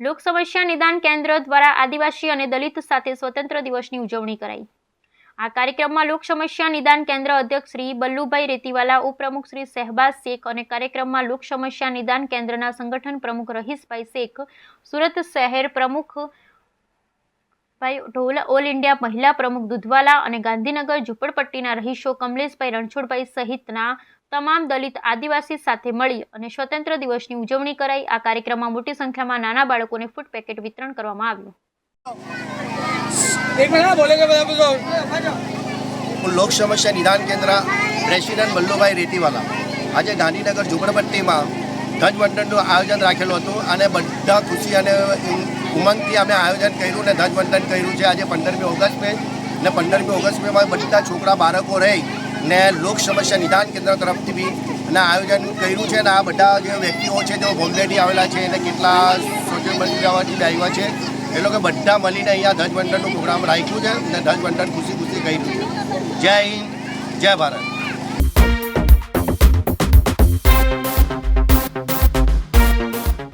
લોક સમસ્યા નિદાન કેન્દ્ર દ્વારા આદિવાસી અને દલિત સાથે સ્વતંત્ર દિવસની ઉજવણી કરાઈ. આ કાર્યક્રમમાં લોક સમસ્યા નિદાન કેન્દ્ર અધ્યક્ષ શ્રી બલ્લુભાઈ રેતીવાલા, ઉપપ્રમુખ શ્રી સહેબાઝ શેખ અને કાર્યક્રમમાં લોક સમસ્યા નિદાન કેન્દ્રના સંગઠન પ્રમુખ રહીશભાઈ શેખ, સુરત શહેર પ્રમુખ ભાઈ ઢોલ, ઓલ ઇન્ડિયા મહિલા પ્રમુખ દુધવાલા અને ગાંધીનગર ઝુંપડપટ્ટીના રહીશો કમલેશભાઈ રણછોડભાઈ સહિતના તમામ દલિત આદિવાસી સાથે મળી અને સ્વતંત્ર દિવસની ઉજવણી કરાઈ. આ કાર્યક્રમમાં મોટી સંખ્યામાં નાના બાળકોને ફૂડ પેકેટ વિતરણ કરવામાં આવ્યું. લોક સમસ્યા નિદાન કેન્દ્ર પ્રેસિડેન્ટ વલ્લભભાઈ રેતીવાલા. આજે ગાંધીનગર ઝુંપડપટ્ટીમાં ધ્વજ આયોજન રાખેલું હતું અને બધા ખુશી અને ઉમંગથી અમે આયોજન કર્યું ને ધ્વજ કર્યું છે. આજે પંદરમી ઓગસ્ટે ને પંદરમી ઓગસ્ટમાં બધા છોકરા બાળકો રહી ને લોક સમસ્યા નિદાન કેન્દ્ર તરફથી બી અને આયોજન કર્યું છે ને આ બધા જે વ્યક્તિઓ છે તેઓ બોમ્બેથી આવેલા છે અને કેટલા સોશિયલ મીડિયામાંથી આવ્યા છે. એ લોકો બધા મળીને અહીંયા ધ્વજવંદનનું પ્રોગ્રામ રાખ્યું છે અને ધ્વજવંદન ખુશી ખુશી કર્યું છે. જય હિન્દ, જય ભારત.